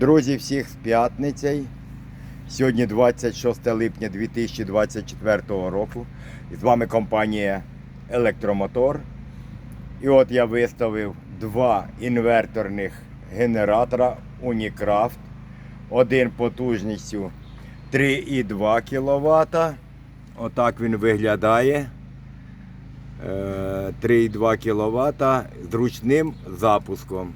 Друзі, всіх з п'ятницею. Сьогодні 26 липня 2024 року. З вами компанія Електромотор. І от я виставив два інверторних генератора Unicraft. Один потужністю 3,2 кВт. Отак він виглядає. Е, 3,2 кВт з ручним запуском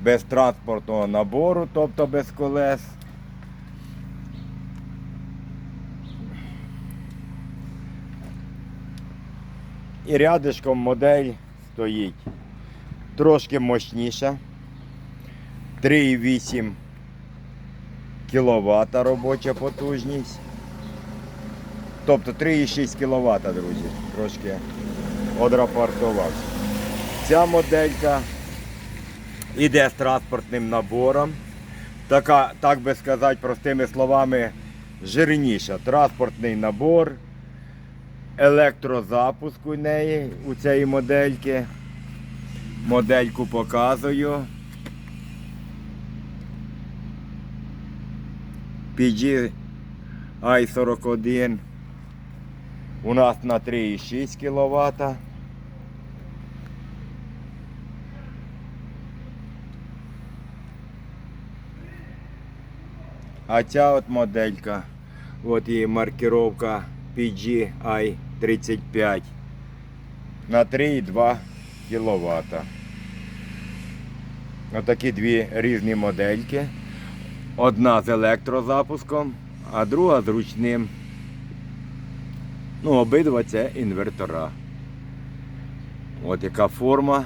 без транспортного набору, тобто без колес. І рядишком модель стоїть трошки мощніша. 3,8 кВт робоча потужність. Тобто 3,6 кВт, друзі. Трошки одрапортувався. Ця моделька Іде з транспортним набором. Така, так би сказати, простими словами, жирніша. Транспортний набор, електрозапуск у неї, у цієї модельки. Модельку показую. PG i41 у нас на 3,6 кВт. А ця от моделька, от її маркировка PGI 35 на 3,2 кВт. Отакі дві різні модельки. Одна з електрозапуском, а друга з ручним. Ну, обидва це інвертора. От яка форма.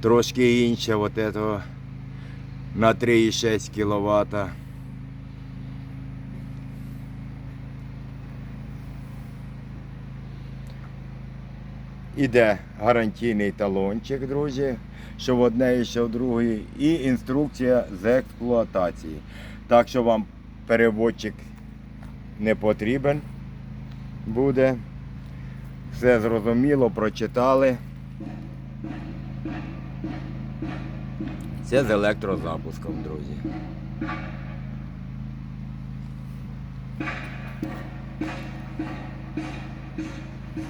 Трошки інша от этого на 3,6 кВт. Іде гарантійний талончик, друзі, що в одне що в другої, і інструкція з експлуатації. Так що вам переводчик не потрібен буде. Все зрозуміло, прочитали. Це з електрозапуском, друзі.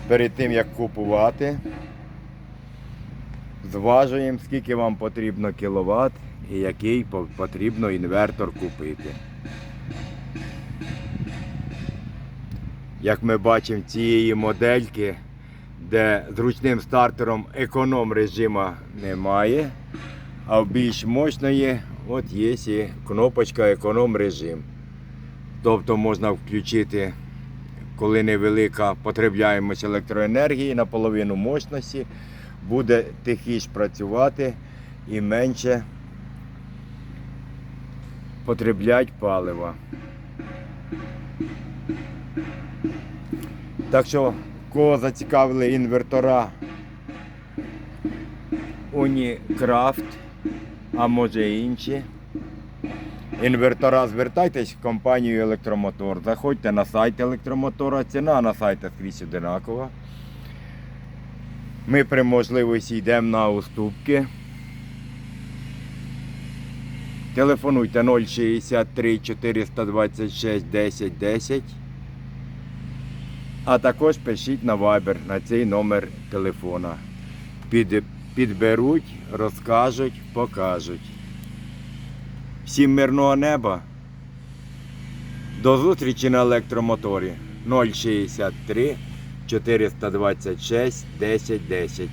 Перед тим як купувати, зважуємо, скільки вам потрібно кіловат і який потрібно інвертор купити. Як ми бачимо цієї модельки, де зручним стартером економ режиму немає, а в більш мощної от є і кнопочка економ режим. Тобто можна включити, коли невелика потребляємость електроенергії на половину мощності, буде тихіше працювати і менше потреблять палива. Так що, кого зацікавили інвертора Unicraft, а може і інші. Інвертора звертайтесь в компанію Електромотор. Заходьте на сайт електромотора. Ціна на сайті скрізь одинакова. Ми при можливості йдемо на уступки. Телефонуйте 063 426 10 10. А також пишіть на Viber на цей номер телефона. Під, підберуть, розкажуть, покажуть. Всім мирного неба. До зустрічі на електромоторі 063 426 10 10.